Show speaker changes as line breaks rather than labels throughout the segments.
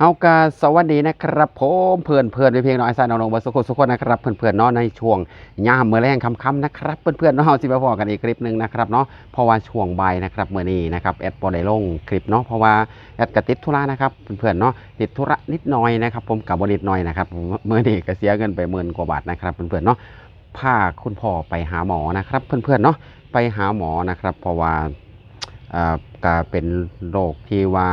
เอากาสวัสดีนะครับผมเพื่อนเพื่อนเพียงน้อยสายน้องๆบัสกุลสุขคนนะครับเพื่อนเพื่อนเนาะในช่วงย่ามเมื่อแรงค่ำๆนะครับเพื่อนเพื่อนเนาะเฮาสิมาพอกันอีกคลิปหนึ่งนะครับเนาะเพราะว่าช่วงบ่ายนะครับเมื่อนี้นะครับแอดบอได้ลงคลิปเนาะเพราะว่าแอดกระติดธุระนะครับเพื่อนเพื่อนเนาะติดธุระนิดหน่อยนะครับผมกับบนิดหน่อยนะครับเมื่อนี้ก็เสียเงินไปหมื่นกว่าบาทนะครับเพื่อนเพื่อนเนาะพาคุณพ่อไปหาหมอนะครับเพื่อนเพื่อนเนาะไปหาหมอนะครับเพราะว่าอ่าก็เป็นโรคที่ว่า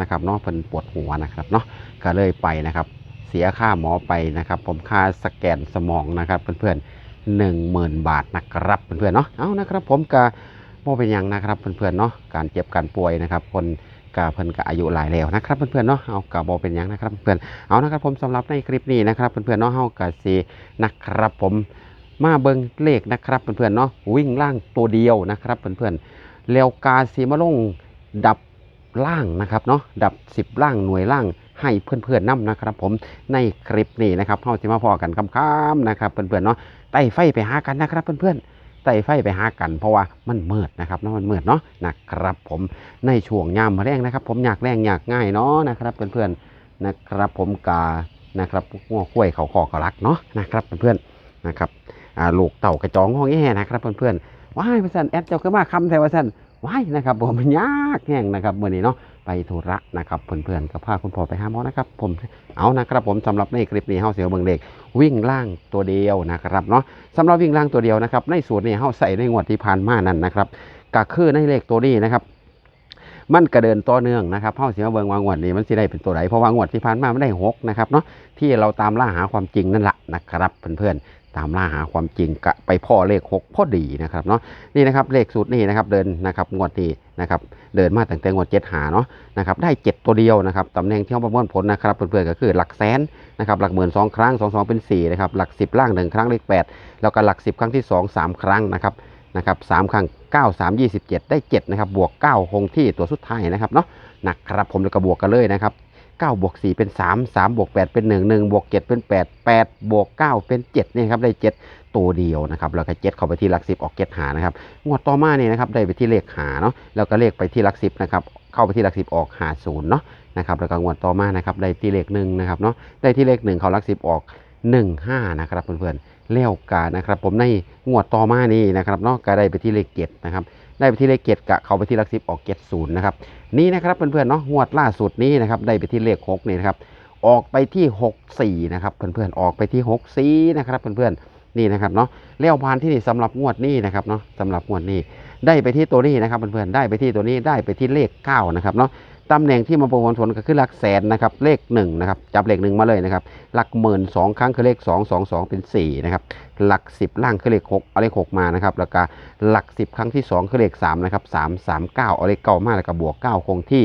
นะครับเนาะเป็นปวดหัวนะครับเนาะก็เลยไปนะครับ เสียค่าหมอไปนะครับ ผมค่าสแกนสมองนะครับเพื่อนๆหนึ่งหมื่นบาทนะครับเพื่อนๆเนาะเอานะครับ ผมก็บ่เป็นหยังนะครับเพื่อนๆเนาะการเจ็บการป่วยนะครับ คนกาเพิ่นก็อายุหลายแล้วนะครับเพื่อนๆเนาะเอากะบ่เป็นหยังนะครับเพื่อนเอานะครับผมสำหรับในคลิปนี้นะครับเพื่อนๆเนาะเฮาก็สินะครับผมมาเบิ่งเลขนะครับเพื่อนๆเนาะวิ่งล่างตัวเดียวนะครับเพื่อนๆแล้วกาสีมาลงดับ ล่างนะครับเนาะดับ 10 ล่างหน่วยล่างให้เพื่อนๆนำนะครับ ผมในคลิปนี้นะครับเฮาสิมาพอกันค่ำๆนะครับเพื่อนๆเนาะไต่ไฟไปหากันนะครับเพื่อนๆไต่ไฟไปหากันเพราะว่ามันมืดนะครับเนาะมันมืดเนาะนะครับ ผมในช่วงยามมะแรงนะครับ ผมอยากแรงอยากง่ายเนาะนะครับเพื่อนๆนะครับ ผมกานะครับงัวข้วยเขาคอกรักเนาะนะครับเพื่อนๆนะครับลูกเต่ากระจองห้องแง่นะครับเพื่อนๆว้ายว่าสันแอดเจ้าขึ้นมาคำแต่ว่าสัน ไว้นะครับผมมันยากแห้งนะครับเมื่อนี้เนาะไปธุระนะครับเพื่อนๆก็พาคุณพ่อไปหาหมอนะครับผมเอานะครับผมสำหรับในคลิปนี้เฮาเสียวเบิ่งเด็กวิ่งล่างตัวเดียวนะครับเนาะสำหรับวิ่งล่างตัวเดียวนะครับในสูตรนี้เฮาใส่ในงวดที่ผ่านมานั่นนะครับก็คือในเลขตัวนี้นะครับมันกระเดินต่อเนื่องนะครับเฮาสิมาเบิ่งว่างวดนี้มันสิได้เป็นตัวไหนเพราะว่างวดที่ผ่านมามันได้หกนะครับเนาะที่เราตามล่าหาความจริงนั่นแหละนะครับเพื่อนๆ ตามล่าหาความจริงกะไปพ่อเลขหกพอดีนะครับเนาะนี่นะครับเลขสูตรนี้นะครับเดินนะครับงวดนี้นะครับเดินมาตั้งแต่งวดเจ็ดหาเนาะนะครับได้เจ็ดตัวเดียวนะครับตำแหน่งที่เขาประมวลผลนะครับเพื่อนๆก็คือหลักแสนนะครับหลักหมื่นสองครั้งสองสองเป็นสี่นะครับหลักสิบล่างหนึ่งครั้งเลขแปดแล้วก็หลักสิบครั้งที่สองสามครั้งนะครับนะครับสามครั้งเก้าสามยี่สิบเจ็ดได้เจ็ดนะครับบวกเก้าคงที่ตัวสุดท้ายนะครับเนาะนะครับผมแล้วก็บวกกันเลยนะครับ 9บวก4เป็น 3 3บวก8เป็น 1 1บวก7เป็น 8 8บวก9เป็น7นี่ครับได้ 7 ตัวเดียวนะครับแล้วก็7เข้าไปที่หลัก10ออก7หานะครับงวดต่อมาเนี่ยนะครับได้ไปที่เลขหาเนาะแล้วก็เลขไปที่หลัก10นะครับเข้าไปที่หลัก10ออกหาศูนย์เนาะนะครับแล้วก็งวดต่อมานะครับได้ที่เลข1นะครับเนาะได้ที่เลข1เข้าหลัก10ออก1 5นะครับเพื่อนๆแล้วกานะครับผมในงวดต่อมานี่นะครับเนาะก็ได้ไปที่เลข7นะครับ ได้ไปที่เลขเกะเข้าไปที่ลักซิบออกเกตศูนนะครับนี่นะครับเพื่อนๆเนาะงวดล่าสุดนี้นะครับได้ไปที่เลขหกนี่นะครับออกไปที่64นะครับเพื่อนๆออกไปที่64นะครับเพื่อนๆนี่นะครับเนาะเล้วพานที่นี่สำหรับงวดนี้นะครับเนาะสำหรับงวดนี้ได้ไปที่ตัวนี้นะครับเพื่อนๆได้ไปที่ตัวนี้ได้ไปที่เลข9นะครับเนาะ ตำแหน่งที่มาประมวลผลก็คือหลักแสนนะครับเลข1นะครับจับเลขหนึ่งมาเลยนะครับหลักหมื่นสองครั้งคือเลข 2 2 2 เป็น4นะครับหลัก 10 ล่างคือเลข6เอาเลข 6 มานะครับแล้วก็หลัก 10 ครั้งที่ 2 คือเลข3นะครับ3 3 9 เอาเลขเก้ามาแล้วก็บวก 9 คงที่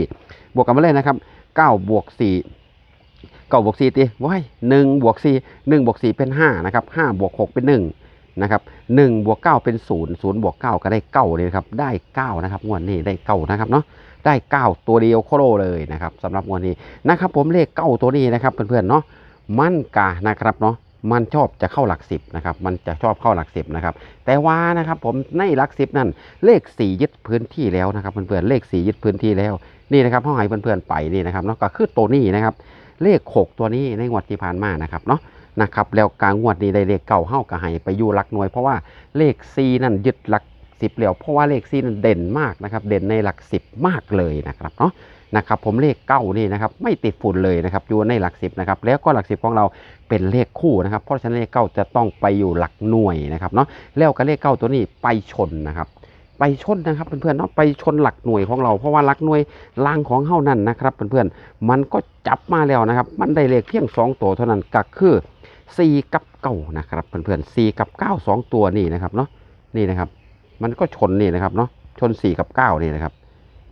บวกกันมาเลยนะครับ9บวก4 9บวก4ตีว้าย1บวก4 1บวก4เป็น5นะครับ5บวก6เป็น1นะครับ1บวก9เป็น0 0บวก9ก็ได้9เลยครับได้9นะครับงวดนี้ได้9นะครับเนาะได้9ตัวเดียวโคโลเลยนะครับสำหรับงวดนี้นะครับ ผมเลข9ตัวนี้นะครับเพื่อนๆเนาะมันกานะครับเนาะมันชอบจะเข้าหลักสิบนะครับมันจะชอบเข้าหลักสิบนะครับแต่ว่านะครับผมในหลักสิบนั่นเลข4ยึดพื้นที่แล้วนะครับเพื่อนๆเลข4ยึดพื้นที่แล้วนี่นะครับห้องให้เพื่อนๆไปนี่นะครับเนาะก็คือตัวนี้นะครับเลข 6 ตัวนี้ในงวดที่ผ่านมานะครับเนาะ นะครับแล้วกลางงวดนี้ได้เลขเก่าเฮ้าก็ให้ไปอยู่หลักหน่วย เพราะว่าเลข4นั่นยึดหลัก10แล้วเพราะว่าเลข4นั่นเด่นมากนะครับ เด่นในหลัก10มากเลยนะครับเนาะนะครับผมเลขเก้านี่นะครับไม่ติดฝุ่นเลยนะครับอยู่ในหลัก10นะครับแล้วก็หลัก10ของเราเป็นเลขคู่นะครับ เพราะฉะนั้นเลขเก้าจะต้องไปอยู่หลักหน่วยนะครับเนาะแล้วก็เลขเก้าตัวนี้ไปชนนะครับไปชนนะครับเพื่อนๆเนาะไปชนหลักหน่วยของเรา เพราะว่าหลักหน่วยล่างของเฮานั่นนะครับเพื่อนๆมันก็จับมาแล้วนะครับ มันได้เลขเพียงสองตัวเท่านั้นก็คือ 4กับ9นะครับเพื่อนๆ4กับ9 2ตัวนี่นะครับเนาะนี่นะครับ มันก็ชนนี่นะครับเนาะชน4กับ9นี่นะครับ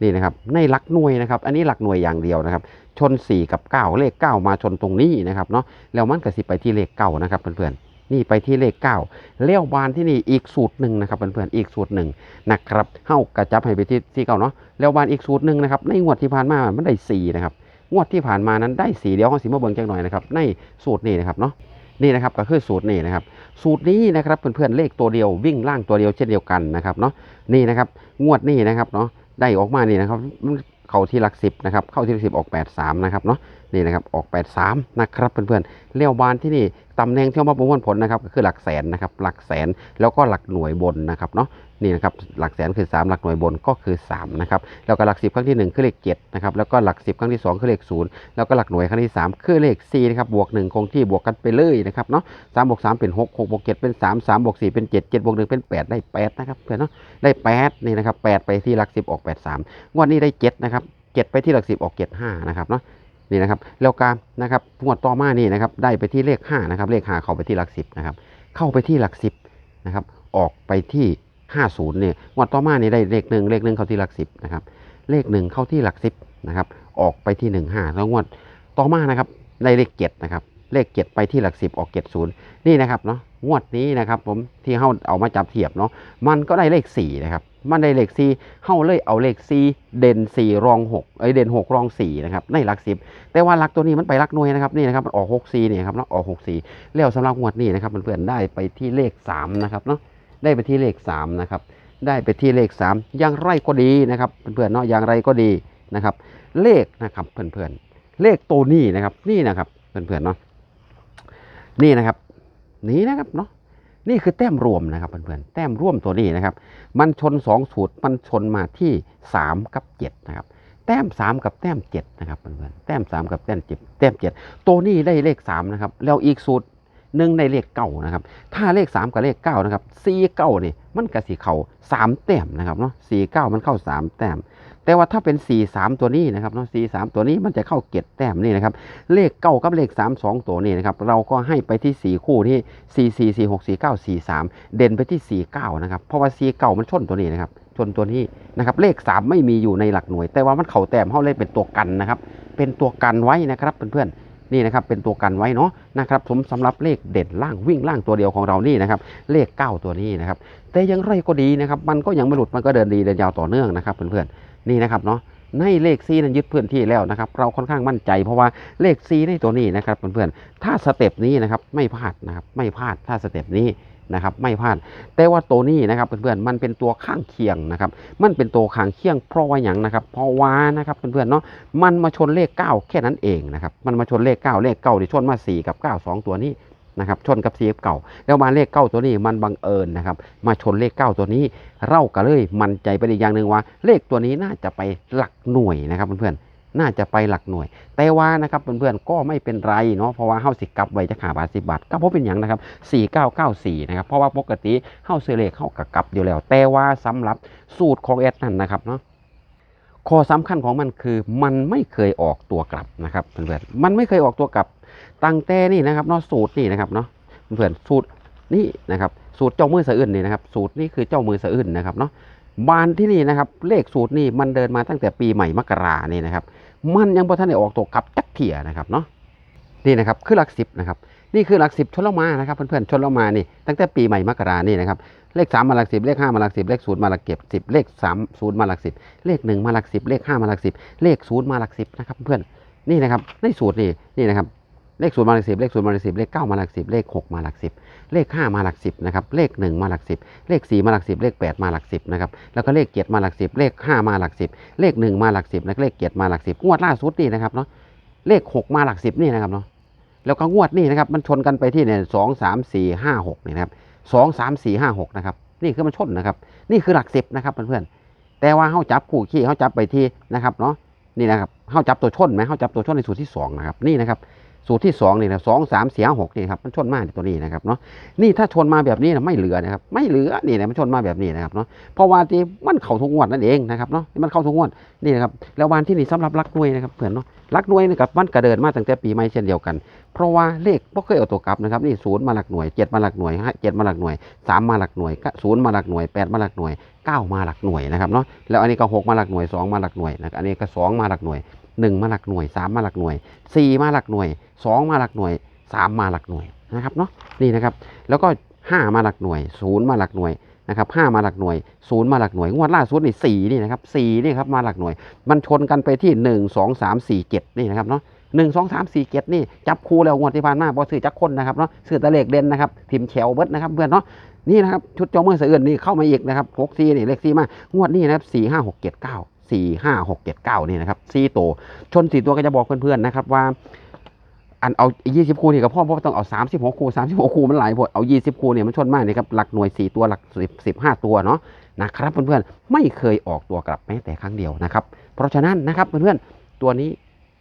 นี่นะครับในหลักหน่วยนะครับ อันนี้หลักหน่วยอย่างเดียวนะครับ ชน 4 กับ 9 เลข 9 มาชนตรงนี้นะครับเนาะแล้วมันก็สิไปที่เลข9นะครับเพื่อนๆนี่ไปที่เลข 9 เลี้ยวบานที่นี่อีกสูตรหนึ่งนะครับเพื่อนๆอีกสูตรหนึ่งนะครับเฮากระจับให้ไปที่ที่เก่าเนาะแล้วบานอีกสูตรหนึ่งนะครับในงวดที่ผ่านมามันได้สี่นะครับงวดที่ผ่านมานั้นได้สี่เดียวเขาสิมาเบิ่งจังหน่อยนะครับในสูตรนี้นะครับเนาะ นี่นะครับก็คือสูตรนี้นะครับ สูตรนี้นะครับเพื่อนๆเลขตัวเดียววิ่งล่างตัวเดียวเช่นเดียวกันนะครับเนาะนี่นะครับงวดนี้นะครับเนาะได้ออกมานี่นะครับ เข้าที่หลักสิบนะครับเข้าที่หลักสิบออกแปดสามนะครับเนาะ นี่นะครับออกแปดสามนะครับเพื่อนๆเลี้ยวบานที่นี่ตำแหน่งที่มาประมวลผลนะครับก็คือหลักแสนนะครับหลักแสนแล้วก็หลักหน่วยบนนะครับเนาะนี่นะครับหลักแสนคือ 3 หลักหน่วยบนก็คือ3นะครับแล้วก็หลักสิบครั้งที่ 1 คือเลข7นะครับแล้วก็หลักสิบครั้งที่ 2 คือเลข 0 แล้วก็หลักหน่วยครั้งที่ 3 คือเลข4นะครับบวก 1 คงที่บวกกันไปเลยนะครับเนาะสามบวกสามเป็น 6 6บวก7เป็น 3 3บวก4เป็น 7 7บวก1เป็น 8 ได้ 8 นะครับเพื่อนเนาะได้ 8 นี่นะครับ8ไปที่หลัก 10 ออก 8 3งวดนี้ได้ 7 นะครับ7ไปที่หลัก 10 ออก 7 5 นะครับเนาะ นี่นะครับแล้วการนะครับงวดต่อมานี่นะครับได้ไปที่เลข5นะครับเลข5เข้าไปที่หลัก10นะครับเข้าไปที่หลัก10นะครับออกไปที่ 50เนี่ยงวดต่อมานี่ได้เลขหนึ่งเลขหนึ่งเข้าที่หลักสิบนะครับเลขหนึ่งเข้าที่หลักสิบนะครับออกไปที่หนึ่งห้าแล้วงวดต่อมานะครับได้เลขเจ็ดนะครับเลขเจ็ดไปที่หลักสิบออกเจ็ดศูนย์นี่นะครับเนาะงวดนี้นะครับผมที่เฮาเอามาจับเทียบเนาะมันก็ได้เลขสี่นะครับ มันได้เลขสี่เฮาเลยเอาเลขสี่เด่นสี่รองหกเอ้ยเด่นหกรองสี่นะครับในหลักสิบแต่ว่าหลักตัวนี้มันไปหลักหน่วยนะครับนี่นะครับมันออกหกสี่เนี่ยครับเนาะออกหกสี่แล้วสำหรับงวดนี้นะครับเพื่อนๆได้ไปที่เลขสามนะครับเนาะได้ไปที่เลขสามนะครับได้ไปที่เลข3อย่างไรก็ดีนะครับเพื่อนๆเนาะอย่างไรก็ดีนะครับ เลขนะครับเพื่อนๆเลขตัวนี้นะครับนี่นะครับเพื่อนๆเนาะนี่นะครับ นี่นะครับเนาะ นี่คือแต้มรวมนะครับเพื่อนๆแต้มร่วมตัวนี้นะครับ มันชน 2 สูตรมันชนมาที่ 3 กับ 7 นะครับ แต้ม 3 กับแต้ม 7 นะครับเพื่อนๆแต้ม 3 กับแต้ม7แต้ม 7 ตัวนี้ได้เลข 3 นะครับ แล้วอีกสูตรหนึ่งในเลขเก้านะครับ ถ้าเลข 3 กับเลข9นะครับ4 9นี่มันกระสีเข่า3 แต้มนะครับเนาะ4 9 มันเข้า 3 แต้ม แต่ว่าถ้าเป็น 4 3 ตัวนี้นะครับเนาะ4 3 ตัวนี้มันจะเข้าเก็ดแต้มนี่นะครับ เลขเก้ากับเลข 3 2 ตัวนี้นะครับ เราก็ให้ไปที่ 4 คู่ที่ 4 4 4 6 4 9 4 3 เด่นไปที่ 4 9 นะครับ เพราะว่า 4 9 มันชนตัวนี้นะครับ ชนตัวนี้นะครับ เลข 3 ไม่มีอยู่ในหลักหน่วย แต่ว่ามันเข่าแต้มเข้าเลยเป็นตัวกันนะครับ เป็นตัวกันไว้นะครับเพื่อนๆนี่นะครับเป็นตัวกันไว้เนาะนะครับผมสำหรับเลขเด่นล่างวิ่งล่างตัวเดียวของเรานี่นะครับเลข 9 ตัวนี้นะครับแต่ยังไรก็ดีนะครับมันก็ยังไม่หลุดมันก็เดินดีเดินยาวต่อเนื่องนะครับเพื่อนๆ นี่นะครับเนาะในเลขซีนั้นยึดพื้นที่แล้วนะครับ เราค่อนข้างมั่นใจเพราะว่าเลขซีในตัวนี้นะครับเพื่อนๆถ้าสเต็ปนี้นะครับไม่พลาดนะครับไม่พลาดถ้าสเต็ปนี้นะครับไม่พลาด แต่ว่าตัวนี้นะครับเพื่อนๆมันเป็นตัวข้างเคียงนะครับมันเป็นตัวข้างเคียงเพราะว่าอย่างนะครับเพราะว่านะครับเพื่อนๆเนาะมันมาชนเลข 9 แค่นั้นเองนะครับมันมาชนเลข 9 เลข9ที่ชนมา 4 กับ 9 2 ตัวนี้ นะครับชนกับ4กับเก่าแล้วมาเลข9ตัวนี้มันบังเอิญนะครับมาชนเลข9ตัวนี้เราก็เลยมั่นใจไปอีกอย่างหนึ่งว่า เลขตัวนี้น่าจะไปหลักหน่วยนะครับเพื่อนๆน่าจะไปหลักหน่วย แต่ว่านะครับเพื่อนๆก็ไม่เป็นไรเนาะเพราะว่าเฮาสิกลับไว้จะขาบาทสิบาทก็เพราะเป็นอย่างนะครับ4994นะครับเพราะว่าปกติเฮาซื้อเลขเฮากับกลับอยู่แล้ว แต่ว่าสำหรับสูตรของแอดนั่นนะครับเนาะข้อสำคัญของมันคือมันไม่เคยออกตัวกลับนะครับเพื่อนๆมันไม่เคยออกตัวกลับ ตั้งแต่นี่นะครับเนาะสูตรนี่นะครับเนาะเพื่อนสูตรนี่นะครับสูตรเจ้ามือสะอื้นนี่นะครับสูตรนี่คือเจ้ามือสะอื้นนะครับเนาะบานที่นี่นะครับเลขสูตรนี่มันเดินมาตั้งแต่ปีใหม่มกรานี่นะครับมันยังพอท่านได้ออกตัวกลับจักเถี่ยนะครับเนาะนี่นะครับคือหลักสิบนะครับนี่คือหลักสิบชนละมานะครับเพื่อนๆชนละมานี่ตั้งแต่ปีใหม่มกรานี่นะครับเลขสามมาหลักสิบเลขห้ามาหลักสิบเลขศูนย์มาหลักเก็บสิบเลขสามศูนย์มาหลักสิบเลขหนึ่งมาหลักสิบเลขห้ามาหลักสิบเลขศูนย์มาหลักสิบนะครับเพื่อนนี่นะครับในสูตรนี่นี่นะครับ เลขศูนย์มาหลักสิบเลขศูนย์มาหลักสิบเลขเก้ามาหลักสิบเลขหกมาหลักสิบเลขห้ามาหลักสิบนะครับเลขหนึ่งมาหลักสิบเลขสี่มาหลักสิบเลขแปดมาหลักสิบนะครับแล้วก็เลขเจ็ดมาหลักสิบเลขห้ามาหลักสิบเลขหนึ่งมาหลักสิบแล้วก็เลขเจ็ดมาหลักสิบงวดล่าสุดนี่นะครับเนาะเลขหกมาหลักสิบนี่นะครับเนาะแล้วก็งวดนี่นะครับมันชนกันไปที่เนี่ยสองสามสี่ห้าหกนี่นะครับสองสามสี่ห้าหกนะครับนี่คือมันชนนะครับ นี่คือหลักสิบนะครับเพื่อนๆแต่ว่าเขาจับคู่ขี้เขาจับไปที่นะครับเนาะนี่นะครับเขาจับตัวชนไหมเขาจับตัวชนในสูตรที่สองนะครับนี่นะครับ สูตรที่สองนี่นะสองสามเสี่ห้าหกนี่ครับมันชนมากตัวนี้นะครับเนาะนี่ถ้าชนมาแบบนี้นะไม่เหลือนะครับไม่เหลือนี่นะมันชนมาแบบนี้นะครับเนาะเพราะว่าที่มันเข้าทุกงวดนั่นเองนะครับเนาะมันเข้าทุกงวดนี่นะครับแล้ววันที่นี่สำหรับลักหน่วยนะครับเพื่อนเนาะลักหน่วยนี่กับมันกระเดินมาตั้งแต่ปีใหม่เช่นเดียวกัน เพราะว่าเลขไม่เคยเอาตัวกลับนะครับนี่ศูนย์มาหลักหน่วยเจ็ดมาหลักหน่วยเจ็ดมาหลักหน่วยสามมาหลักหน่วยศูนย์มาหลักหน่วยแปดมาหลักหน่วยเก้ามาหลักหน่วยนะครับเนาะแล้วอันนี้ก็หกมาหลักหน่วยสองมาหลักหน่วยนะอันนี้ก็สองมาหลักหน่วย หนึ่งมาหลักหน่วยสามมาหลักหน่วยสี่มาหลักหน่วยสองมาหลักหน่วยสามมาหลักหน่วยนะครับเนาะนี่นะครับแล้วก็ห้ามาหลักหน่วยศูนย์มาหลักหน่วยนะครับห้ามาหลักหน่วยศูนย์มาหลักหน่วย งวดล่าสุดนี่สี่นี่นะครับสี่นี่ครับมาหลักหน่วย มันชนกันไปที่หนึ่งสองสามสี่เจ็ดนี่นะครับเนาะหนึ่งสองสามสี่เจ็ดนี่จับคู่แล้วงวดที่ผ่านมาบอซื้อจักคนนะครับเนาะซื้อตะเลขเด่นนะครับทิมแฉวเบิดนะครับเพื่อนเนาะนี่นะครับชุดเจ้ามือเสืออื่นนี่เข้ามาอีกนะครับหกสี่นี่เลขสี่มางวดนี้นะครับสี่ห้าหกเจ็ดเก้า สี่ห้าหกเจ็ดเก้านี่นะครับสี่ตัวชนสี่ตัวก็จะบอกเพื่อนๆนะครับว่าอันเอายี่สิบคูนี่กับพ่อเพราะต้องเอาสามสิบหกคูสามสิบหกคูมันหลายพดเอายี่สิบคูเนี่ยมันชนมากนี่ครับหลักหน่วยสี่ตัวหลักสิบสิบห้าตัวเนาะนะครับเพื่อนๆไม่เคยออกตัวกลับแม้แต่ครั้งเดียวนะครับ เพราะฉะนั้นนะครับเพื่อนๆตัวนี้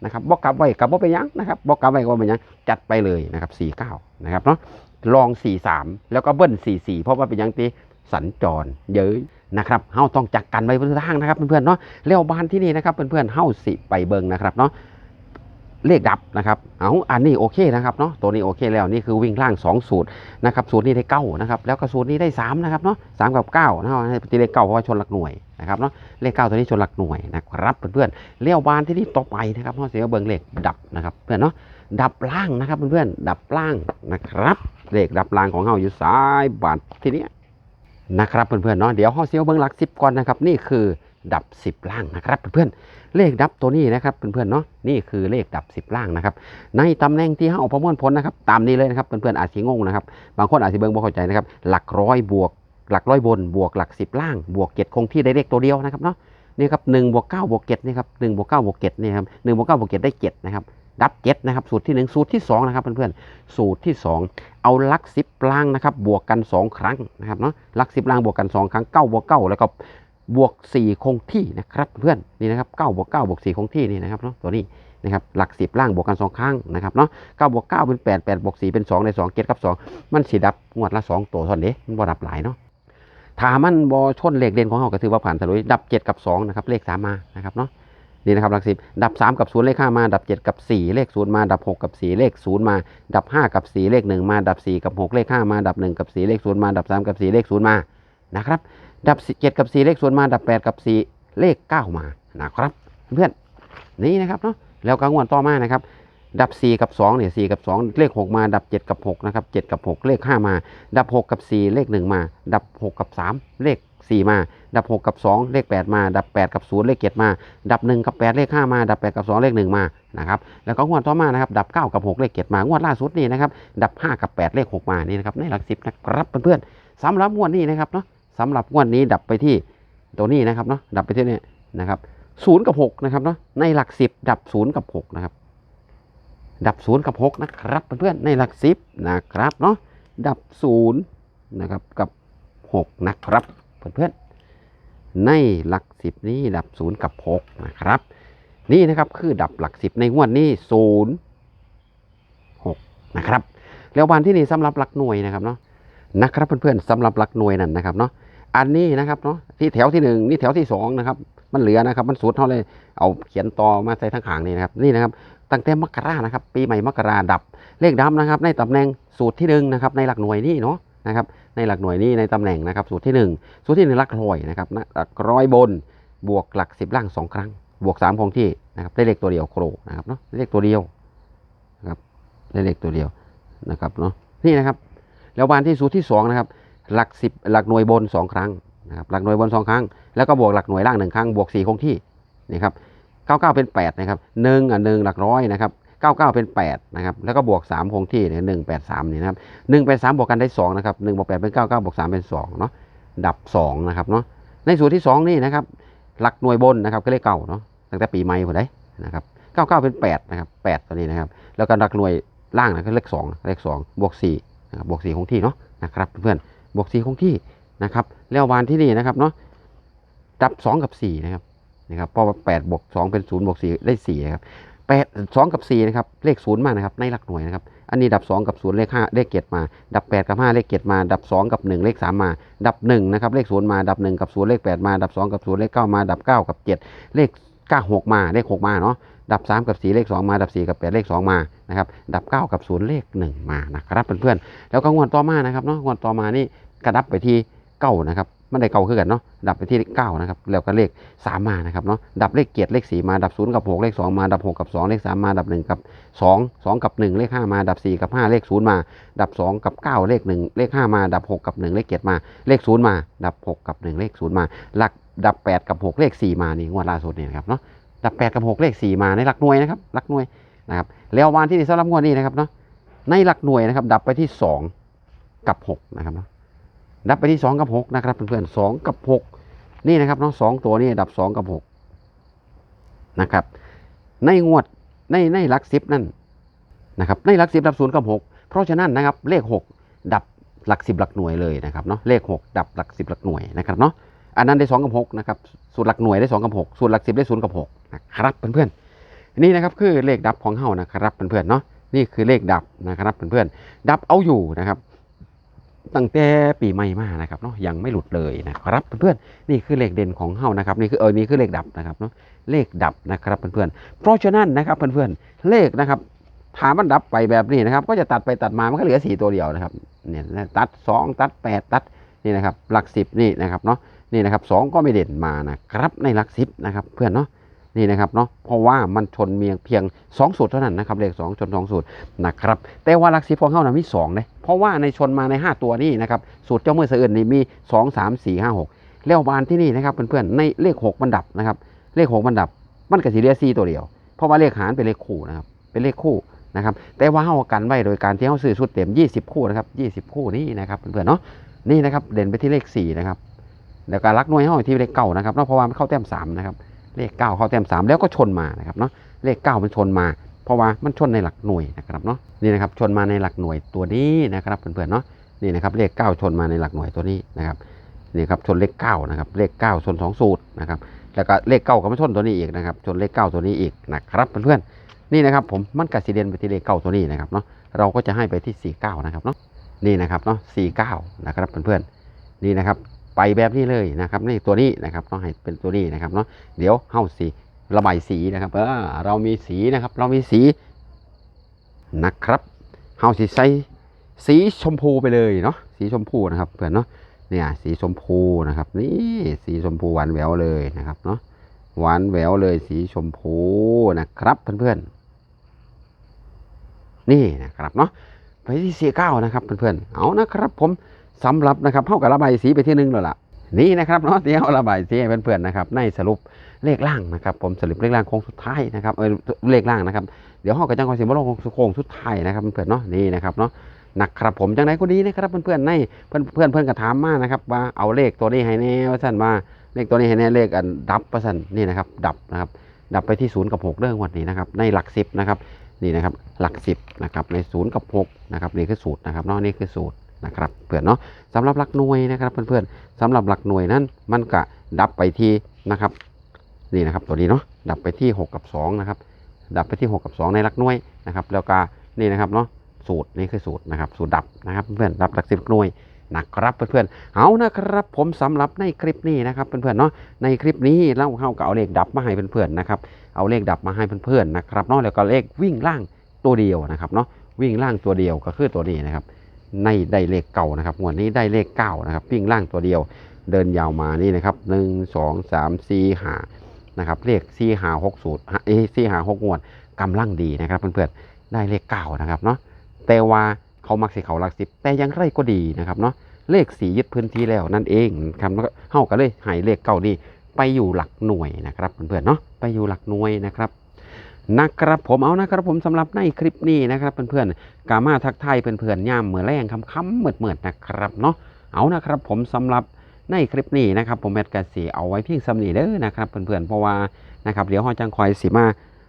นะครับบอกกลับไว้กลับว่าไปนยังนะครับบอกกลับไว้ก็ว่าไปนยังจัดไปเลยนะครับสี่เก้านะครับเนาะลองสี่สามแล้วก็เบิ้ลสี่สี่เพราะว่าเป็นยังตี สัญจรเย้ยนะครับเฮาต้องจักกันไว้เพื่อนทางนะครับเพื่อนๆเนาะแล้วบ้านที่นี่นะครับเพื่อนๆเฮาสิไปเบิงนะครับเนาะเลขดับนะครับ เอาอันนี้โอเคนะครับเนาะ ตัวนี้โอเคแล้วนี่คือวิ่งล่าง 2 สูตรนะครับ สูตรนี้ได้เก้านะครับ แล้วก็สูตรนี้ได้3นะครับเนาะสามกับ9นะครับตีเลขเก้าเพราะว่าชนหลักหน่วยนะครับเนาะ เลขเก้าตัวนี้ชนหลักหน่วยนะครับเพื่อนๆเลี้ยวบานที่นี่ต่อไปนะครับเพราะเสียเบิงเลขดับนะครับเพื่อนเนาะ ดับล่างนะครับเพื่อนๆ ดับล่างนะครับ เลขดับล่างของเฮาอยู่ซ้ายบานที่นี้ นะครับเพื่อนๆเนาะเดี๋ยวเฮาเสียวเบิ่งหลักสิบก่อนนะครับนี่คือดับ10ล่างนะครับเพื่อนๆเลขดับตัวนี้นะครับเพื่อนๆเนาะนี่คือเลขดับ10ล่างนะครับในตำแหน่งที่เฮาประมวลผลนะครับตามนี้เลยนะครับเพื่อนๆอาจสิงงนะครับบางคนอาจสิเบิ่งบ่เข้าใจนะครับหลักร้อยบวกหลักร้อยบนบวกหลัก10ล่างบวกเจ็ดคงที่ได้เลขตัวเดียวนะครับเนาะนี่ครับหนึ่งบวกเก้าบวกเจ็ดนี่ครับหนึ่งบวกเก้าบวกเจ็ดนี่ครับหนึ่งบวกเก้าบวกเจ็ดได้เจ็ดนะครับ ดับเจ็ดนะครับสูตรที่หนึ่งสูตรที่สองนะครับเพื่อนๆสูตรที่สองเอาลักสิบล่างนะครับบวกกันสองครั้งนะครับเนาะลักสิบล่างบวกกันสองครั้งเก้าบวกเก้าแล้วก็บวก 4 คงที่นะครับเพื่อนนี่นะครับ9บวก9บวก4คงที่นี่นะครับเนาะตัวนี้นะครับหลัก10ล่างบวกกัน 2 ครั้งนะครับเนาะ9บวก9เป็น 8 8บวก4เป็น 2 ใน 2 เกตกับ 2 มันสิดับงวดละ 2 ตัวเท่านั้นเด้มันบ่ดับหลายเนาะถ้ามันบ่ชนเลขเด่นของเราก็ถือว่าผ่านทะลุดับ 7 กับ2นะครับเลข3มานะครับเนาะ นี่นะครับหลัก10ดับ 3 กับ0เลข5มา ดับ 7 กับ 4 เลข0มา ดับ 6 กับ 4 เลข0มา ดับ 5 กับ 4 เลข 1 มา ดับ 4 กับ 6 เลข 5 มา ดับ 1 กับ 4 เลข0มา ดับ 3 กับ 4 เลข0มา นะครับ ดับเจ็ดกับสี่เลขส่วนมา ดับแปดกับสี่เลขเก้ามา นะครับ เพื่อนนี่นะครับเนาะ แล้วก็งวดต่อมานะครับ ดับ 4 กับ 2 เนี่ย4กับ 2 เลข 6 มา ดับ 7 กับ 6 นะครับ 7 กับ 6 เลข 5 มา ดับ 6 กับ 4 เลข 1 มา ดับ 6 กับ 3 เลข 4มา ดับ6กับ2เลข8มา ดับ8กับ0เลข7มา ดับ1กับ8เลข5มา ดับ8กับ2เลข1มานะครับ แล้วก็งวดต่อมานะครับ ดับ9กับ6เลข7มางวดล่าสุดนี่นะครับ ดับ5กับ8เลข6มา นี่นะครับในหลัก10นะครับเพื่อนๆสำหรับงวดนี้นะครับเนาะสำหรับงวดนี้ดับไปที่ตัวนี้นะครับเนาะ ดับไปที่นี่นะครับศูนย์กับหกนะครับเนาะ ในหลักสิบดับศูนย์กับหกนะครับ ดับศูนย์กับหกนะครับเพื่อนๆในหลักสิบนะครับเนาะ ดับศูนย์นะครับกับหกนะครับ เพื่อนๆ ในหลักสิบนี้ดับศูนย์กับหกนะครับ นี่นะครับคือดับหลักสิบในงวดนี้ศูนย์หกนะครับ แล้ววันที่นี่สำหรับหลักหน่วยนะครับเนาะนะครับเพื่อนๆสำหรับหลักหน่วยนั่นนะครับเนาะอันนี้นะครับเนาะที่แถวที่หนึ่งนี่แถวที่สองนะครับ มันเหลือนะครับ มันสูตรเท่าเลยเอาเขียนต่อมาใส่ทั้งขางนี่นะครับนี่นะครับตั้งแต่มกรานะครับ ปีใหม่มกราดับเลขดับนะครับ ในตำแหน่งสูตรที่หนึ่งนะครับ ในหลักหน่วยนี่เนาะ นะครับในหลักหน่วยนี่ในตำแหน่งนะครับสูตรที่หนึ่งสูตรที่หนึ่งหลักร้อยนะครับนะหลักร้อยบนบวกหลักสิบล่างสองครั้ง บวกสามคงที่นะครับได้เลขตัวเดียวโครนะครับเนาะได้เลขตัวเดียวนะครับได้เลขตัวเดียวนะครับเนาะนี่นะครับแล้วบานที่สูตรที่สองนะครับหลักสิบหลักหน่วยบนสองครั้งนะครับหลักหน่วยบนสองครั้ง แล้วก็บวกหลักหน่วยล่างหนึ่งครั้งบวกสี่คงที่นี่ครับเก้าเก้าเป็นแปดนะครับหนึ่งอะหนึ่งหลักร้อยนะครับ เก้าเก้าเป็นแปดนะครับ แล้วก็บวกสามคงที่เนี่ยหนึ่งแปดสามนี่นะครับหนึ่งแปดสามบวกกันได้สองนะครับหนึ่งบวกแปดเป็นเก้าเก้าบวกสามเป็นสองเนาะ ดับสองนะครับเนาะ ในสูตรที่สองนี่นะครับ หลักหน่วยบนนะครับ ก็เลขเก้าเนาะ ตั้งแต่ปีใหม่ผมได้นะครับเก้าเก้าเป็นแปดนะครับแปดตัวนี้นะครับ แล้วก็หลักหน่วยล่างนะก็เลขสองเลขสองบวกสี่นะครับบวกสี่คงที่เนาะ นะครับเพื่อนบวกสี่คงที่นะครับ แล้ววานที่นี่นะครับเนาะ ดับ 2 กับ 4 นะครับนะครับเพราะว่า8บวก2เป็น0บวก4ได้4นะครับ 8 2กับ4นะครับเลข0มานะครับในหลักหน่วยนะครับอันนี้ดับ 2 กับ0เลข5เลข7มา ดับ 8 กับ 5 เลข7มา ดับ 2 กับ 1 เลข 3 มา ดับ1นะครับเลข0มา ดับ 1 กับ0เลข 8 มา ดับ 2 กับ0เลข 9 มา ดับ 9 กับ 7 เลข 9 6 มา เลข 6 มาเนาะ ดับ 3 กับ 4 เลข 2 มา ดับ 4 กับ 8 เลข 2 มา นะครับ ดับ 9 กับ0เลข 1 มา นะครับเพื่อนๆ แล้วก็งวดต่อมานะครับเนาะ งวดต่อมานี่กระดับไปที่เก้านะครับ มันได้เก้าคือกันเนาะดับไปที่เก้านะครับแล้วก็เลขสามมานะครับเนาะดับเลขเกียรติเลขสี่มาดับศูนย์กับหกเลขสองมาดับหกกับสองเลขสามมาดับหนึ่งกับสองสองกับหนึ่งเลขห้ามาดับสี่กับห้าเลขศูนย์มา ดับสองกับเก้าเลขหนึ่งเลขห้ามาดับหกกับหนึ่งเลขเกียรติมาเลขศูนย์มา ดับหกกับหนึ่งเลขศูนย์มา หลักดับแปดกับหกเลขสี่มานี่งวดล่าสุดนี่นะครับเนาะดับแปดกับหกเลขสี่มาในหลักหน่วยนะครับหลักหน่วยนะครับแล้ววันที่นี่สำหรับงวดนี้นะครับเนาะในหลักหน่วยนะครับดับไปที่สองกับหกนะครับเนาะ ดับไปที่ 2 กับ 6 นะครับเพื่อนๆสองกับ 6 นี่นะครับเนาะสองตัวนี่ดับ 2 กับ 6 นะครับ ในงวดในในหลักสิบนั่นนะครับในหลักสิบดับศูนย์กับหกเพราะฉะนั้นนะครับเลขหกดับหลักสิบหลักหน่วยเลยนะครับเนาะเลขหกดับหลักสิบหลักหน่วยนะครับเนาะอันนั้นได้สองกับหกนะครับ สูตรหลักหน่วยได้สองกับหกสูตรหลักสิบได้ศูนย์กับหกนะครับเพื่อนๆนี่นะครับคือเลขดับของเฮานะครับเพื่อนๆเนาะนี่คือเลขดับนะครับเพื่อนๆดับเอาอยู่นะครับ ตั้งแต่ปีใหม่มานะครับเนาะยังไม่หลุดเลยนะครับเพื่อนๆนี่คือเลขเด่นของเฮานะครับนี่คือเออนี่คือเลขดับนะครับเนาะเลขดับนะครับเพื่อนๆเพราะฉะนั้นนะครับเพื่อนๆเลขนะครับถามมันดับไปแบบนี้นะครับ ก็จะตัดไปตัดมามันก็เหลือสี่ตัวเดียวนะครับเนี่ยตัดสองตัดแปดตัดนี่นะครับหลักสิบนี่นะครับเนาะนี่นะครับสองก็ไม่เด่นมานะครับในหลักสิบนะครับเพื่อนเนาะ นี่นะครับเนาะเพราะว่ามันชนเมียงเพียงสองสูตรเท่านั้นนะครับเลขสองชนสองสูตรนะครับแต่ว่าลักสิบของเข้านะมีสองเลยเพราะว่าในชนมาใน 5 ตัวนี้นะครับสูตรเจ้ามือเสืออื่นนี่มี 2 3 4 5 6 แล้วบานที่นี่นะครับเพื่อนๆในเลข 6 มันดับนะครับเลข 6 มันดับ มันก็สีเหลือ4ตัวเดียว เพราะว่าเลขหารเป็นเลขคู่นะครับเป็นเลขคู่นะครับแต่ว่าเข้ากันไว้โดยการที่เข้าซื้อชุดเต็ม 20 คู่นะครับ20 คู่นี่นะครับเพื่อนๆเนาะนี่นะครับเด่นไปที่เลข4นะครับแล้วก็รักหน่วยเข้าที่เลขเก้านะครับเนาะเพราะว่ามันเข้าแต้ม3นะครับ เลขเก้าเข้าแต้ม3แล้วก็ชนมานะครับเนาะเลขเก้ามันชนมา เพราะว่ามันชนในหลักหน่วยนะครับเนาะนี่นะครับชนมาในหลักหน่วยตัวนี้นะครับเพื่อนๆเนาะนี่นะครับเลขเก้าชนมาในหลักหน่วยตัวนี้นะครับนี่ครับชนเลขเก้านะครับเลขเก้าชนสองสูตรนะครับแล้วก็เลขเก้าก็มาชนตัวนี้อีกนะครับชนเลขเก้าตัวนี้อีกนะครับเพื่อนๆนี่นะครับผมมันกัดสีเดนไปที่เลขเก้าตัวนี้นะครับเนาะเราก็จะให้ไปที่สี่เก้านะครับเนาะนี่นะครับเนาะสี่เก้านะครับเพื่อนๆนี่นะครับ ไปแบบนี้เลยนะครับนี่ตัวนี้นะครับต้องให้เป็นตัวนี้นะครับเนาะเดี๋ยวเฮ้าสีระบายสีนะครับเออเรามีสีนะครับ เรามีสีนะครับเฮาสีใส่สีชมพูไปเลยเนาะสีชมพูนะครับเพื่อนเนาะเนี่ยสีชมพูนะครับ นี่สีชมพูหวานแหววเลยนะครับเนาะหวานแหววเลยสีชมพูนะครับเพื่อนๆนี่นะครับเนาะไปที่สีเก้านะครับเพื่อนๆเอานะครับผม สำหรับนะครับเท่ากับระบายสีไปที่หนึงแล้วล่ะนี่นะครับเนาะที่เอาระบายสีให้เพื่อนๆนะครับในสรุปเลขล่างนะครับ ผมสรุปเลขล่างโค้งสุดท้ายนะครับเออเลขล่างนะครับเดี๋ยวห้องกับจังคอยสิบโลงโค้งสุดท้ายนะครับเพื่อนๆเนาะนี่นะครับเนาะนะครับผมจังไหนก็ดีนะครับเพื่อนๆในเพื่อนเพื่อนเพื่อนกระถามมานะครับว่าเอาเลขตัวนี้ให้แน่ว่าสั่นว่าเลขตัวนี้ให้แน่เลขอันดับว่าสั่นนี่นะครับดับนะครับดับไปที่ศูนย์กับหกเรื่องวันนี้นะครับในหลักสิบนะครับนี่นะครับหลักสิบนะครับในศูนย์กับหกนะครับนี่คือสูตรนะครับเนาะนี่คือสูตร นะครับเพื่อนเนาะสำหรับหลักหน่วยนะครับเพื่อนๆสำหรับหลักหน่วยนั้นมันก็ดับไปที่นะครับนี่นะครับตัวนี้เนาะดับไปที่ 6 กับ2นะครับดับไปที่ 6 กับ 2 ในหลักหน่วยนะครับแล้วก็นี่นะครับเนาะสูตรนี่คือสูตรนะครับสูตรดับนะครับเพื่อนๆดับหลักสิบหน่วยนะครับเพื่อนๆ เอานะครับผมสำหรับในคลิปนี้นะครับเพื่อนๆเนาะในคลิปนี้เราเข้ากับเอาเลขดับมาให้เพื่อนๆนะครับเอาเลขดับมาให้เพื่อนๆนะครับเนาะแล้วก็เลขวิ่งล่างตัวเดียวนะครับเนาะวิ่งล่างตัวเดียวก็คือตัวนี้นะครับ ในได้เลขเก่านะครับงวดนี้ได้เลขเก้านะครับวิ่งล่างตัวเดียวเดินยาวมานี่นะครับหนึ่งสองสามสี่หานะครับเลขสี่หาหกสูตรเอ้สี่หาหกงวดกำลังดีนะครับเพื่อนๆได้เลขเก้านะครับเนาะแต่ว่าเขามักสิเขาหลักสิบแต่ยังไรก็ดีนะครับเนาะเลขสียึดพื้นที่แล้วนั่นเองครับแล้วก็เฮาก็เลยหายเลขเก้านี่ไปอยู่หลักหน่วยนะครับเพื่อนๆเนาะไปอยู่หลักหน่วยนะครับ นะครับผมเอานะครับผมสำหรับในคลิปนี้นะครับเพื่อนๆกามาทักทายเพื่อนๆย่ามเมื่อแรงค่ำๆเมืดๆนะครับเนาะเอานะครับผมสำหรับในคลิปนี้นะครับผมแอดกาสีเอาไว้เพียงสำนีเด้อนะครับเพื่อนๆเพราะว่านะครับเดี๋ยวเราจังคอยสิมา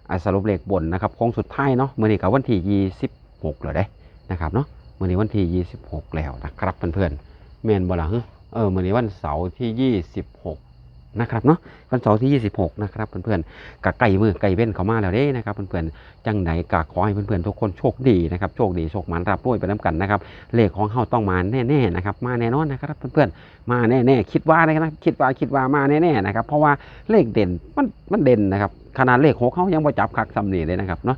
อ่าสรุปเลขบนนะครับโค้งสุดท้ายเนาะเมื่อนี้กับวันที่ 26แล้วเด้นะครับเนาะเมื่อนี้วันที่ 26 แล้วนะครับเพื่อนๆแมนบ่ล่ะเออเมื่อนี้วันเสาร์ที่ 26 นะครับเนาะวันเสาร์ที่ 26 นะครับเพื่อนๆกะไก่มือไก่เว้นเขามาแล้วเด้นะครับเพื่อนๆจังไหนกะขอให้เพื่อนๆทุกคนโชคดีนะครับโชคดีโชคหมันรับรวยไปน้ำกันนะครับเลขของเฮาต้องมาแน่ๆนะครับมาแน่นอนนะครับเพื่อนๆมาแน่ๆคิดว่านะครับคิดว่าคิดว่ามาแน่ๆนะครับเพราะว่าเลขเด่นมันมันเด่นนะครับขนาดเลขหกเขายังประจับคักซ้ำนี่เลยนะครับเนาะ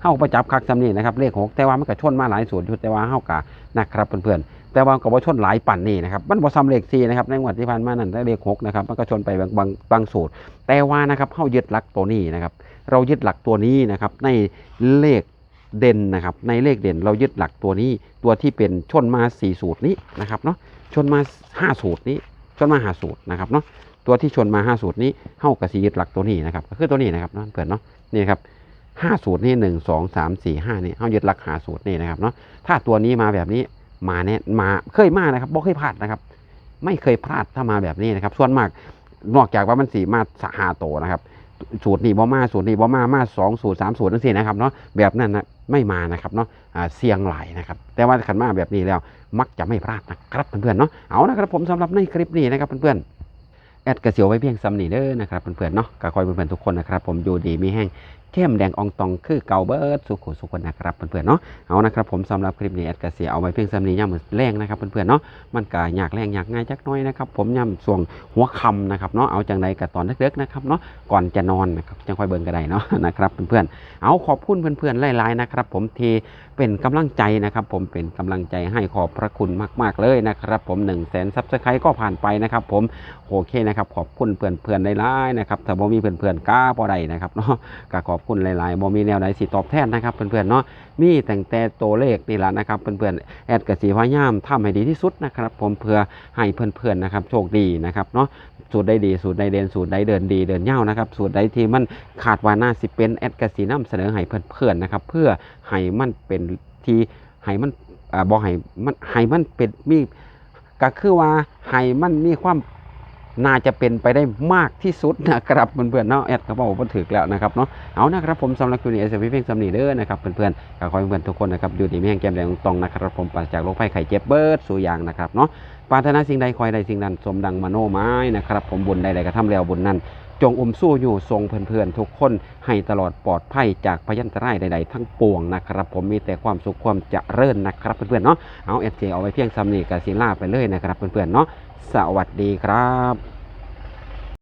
เข้าประจับคักซ้ำนี่นะครับเลขหกแต่ว่ามันก็ชนมาหลายส่วนอยู่แต่ว่าเข้ากะนะครับเพื่อนๆ แต่ว่าก็บ่ชนหลายปั่นนี่นะครับมันบ่ซ้ำเลขสี่นะครับในงวดที่ผ่านมานั่นเลขหกนะครับมันก็ชนไปบางบางบางสูตร แต่ว่านะครับเขายึดหลักตัวนี้นะครับเรายึดหลักตัวนี้นะครับในเลขเด่นนะครับในเลขเด่นเรายึดหลักตัวนี้ตัวที่เป็นชนมาสี่สูตรนี้นะครับเนาะชนมาห้าสูตรนี้ชนมาหาสูตรนะครับเนาะตัวที่ชนมาห้าสูตรนี้เข้ากับสียึดหลักตัวนี้นะครับก็คือตัวนี้นะครับเนาะเพื่อนเนาะนี่ครับห้าสูตรนี่หนึ่งสองสามสี่ห้านี่เข้ายึดหลักหาสูตรนี่นะครับเนาะถ้าตัวนี้มาแบบนี้ มาแน่มาเคยมานะครับบ่เคยพลาดนะครับ ไม่เคยพลาดถ้ามาแบบนี้นะครับ ส่วนมากนอกจากว่ามันสีมาสหาโตนะครับสูตรนี้บ่มาสูตรนี้บ่มามาสองสูตรสามสูตรนั่นสินะครับเนาะแบบนั้นนะไม่มานะครับเนาะเสี่ยงหลายนะครับ แต่ว่าขันมาแบบนี้แล้วมักจะไม่พลาดนะครับเพื่อนๆเนาะเอานะครับผมสำหรับในคลิปนี้นะครับเพื่อนๆแอดกระเสียวไว้เพียงซ้ำนี่เด้อนะครับเพื่อนๆเนาะก็คอยเพื่อนๆทุกคนนะครับผมอยู่ดีมีแห้ง เข้มแดงอองตองคือเก่าเบิร์ดสุขุสุขคนนะครับเพื่อนๆเนาะเอานะครับผมสำหรับคลิปนี้แอดกระเสียเอาไว้เพียงซ้ำนี้ย่ำมือแรงนะครับเพื่อนๆเนาะมันก็อยากแรงอยากง่ายจักน้อยนะครับผมย่ำส่วงหัวคำนะครับเนาะเอาจังใดกับตอนเล็กๆนะครับเนาะก่อนจะนอนนะครับจังค่อยเบิ่งก็ได้เนาะนะครับเพื่อนๆเอาขอบคุณเพื่อนๆหลายๆนะครับผมทีเป็นกำลังใจนะครับผมเป็นกำลังใจให้ขอบพระคุณมาก ๆเลยนะครับผม1นึ่งแสนซับสไครต์ก็ผ่านไปนะครับผมโอเคนะครับขอบคุณเพื่อนๆหลายๆนะครับถ้าบ่มีเพื่อนๆกล้าบ่ได้นะครับเนาะก็ขอบคุณหลายๆบ่มีแนวใดสิตอบแทนนะครับเพื่อนๆเนาะมีแต่งแต่ตัวเลขนี่แหละนะครับเพื่อนๆแอดกสีพยายามทำให้ดีที่สุดนะครับผมเพื่อให้เพื่อนๆนะครับโชคดีนะครับเนาะสูตรใดดีสูตรใดเด่นสูตรใดเดินดีเดินเย่าวนะครับสูตรใดที่มันขาดวาน่าสิเป็นแอดกสีน้ำเสนอให้เพื่อนๆนะครับเพื่อให้มันเป็นที่ให้มันอ่าบ่ให้มันให้มันเป็นมีก็คือว่าให้มันมีความ น่าจะเป็นไปได้มากที่สุดนะครับเพื่อนๆเนาะแอดก็บอกว่าถึกแล้วนะครับเนาะเอานะครับผมสำหรับคลิปนี้เอสพีเพ่งสำนีเด้อนะครับเพื่อนๆก็ขอให้เพื่อนๆทุกคนนะครับอยู่ดีมีแห่งแก้มแดงตรงนะครับผมปราศจากโรคภัยไข้เจ็บเบิร์ดสู่อย่างนะครับเนาะปรารถนาสิ่งใดคอยใดสิ่งนั้นสมดังมโนไม้นะครับผมบุญใดๆก็ทำแล้วบุญนั้นจงอมสู้อยู่ทรงเพื่อนๆทุกคนให้ตลอดปลอดภัยจากพยันตรายใดๆทั้งปวงนะครับ ผมมีแต่ความสุขความเจริญนะครับเพื่อนๆเนาะเอาเอฟเจเอาไว้เพียงซ้ำนี่กับศิลาไปเลยนะครับเพื่อนๆเนาะ สวัสดีครับ